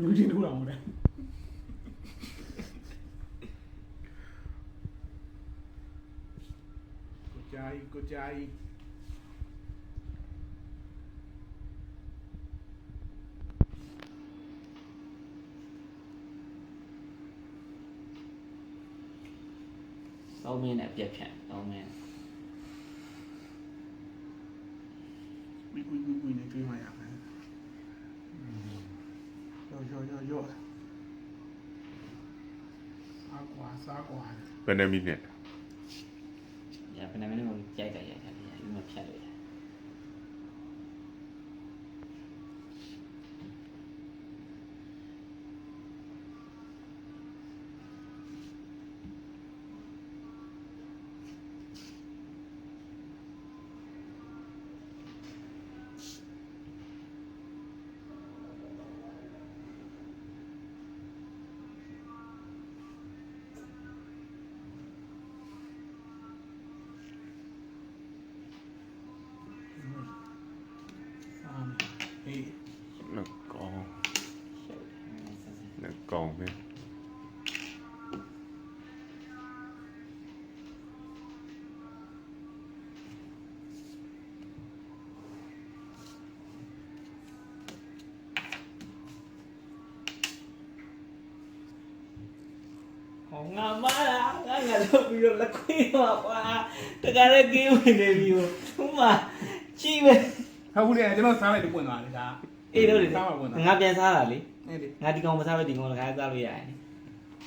လူချင်းတို့တော့မဟုတ်တယ်ကိုကြိုင်ကိုကြိုင် သုံးမင်းနဲ့ပြက်ဖြတ်သုံးမင်း ဝီဝီဝီဝီနေပြေးမှရမယ် ် โยโยโยซ้ายขวาซ้ายขวา เป็นไงมินเนี่ย Ya, pernah minum jaga ya. nó còn nó còn kìa nga mala nga nga lo la kuyo pa ta ka na game ne biyo ma chi ba ha bu le de ma sa lai de pon wa le da ည်းကင်းဝင်နေပြီဟိုဥမာကြည့်ပဲဟာဘူးလေကျွန်တော်စားလိုက်တော့ပွင့်သွားတယ်ဒါအေးတော့လေစားပါပွင့်သွားငါပြန်စားတာလေအဲ့ဒီငါဒီကောင်မစားပဲဒီကောင်လည်းခါစားလို့ရတယ်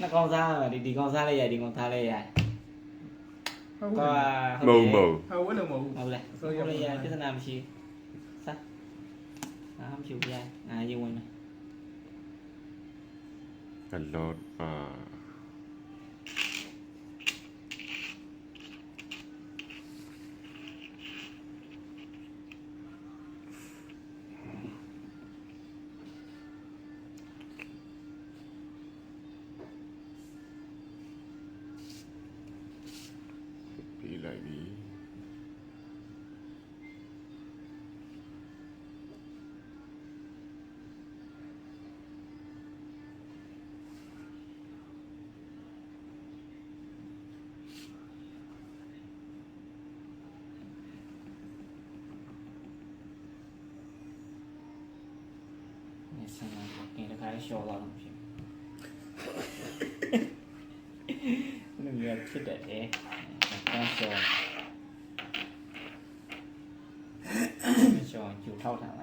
နှစ်ကောင်စားရမယ်ဒီဒီကောင်စားလိုက်ရဒီကောင်စားလိုက်ရဟုတ်ကွာမုံမုံဟာဝဲလို့မဟုတ်ဘူးဟုတ်လားဆိုရရပြဿနာမရှိစားအာမရှိဘူးရအာရင်ဝင်မယ်အလော့အာ လိုက်ပြီနေစမ်းတော့ကင်းတခါရှော့သွားတော့ဖြစ်နေရဖြစ်တ น้าจอไม่จออยู่เท่างไหน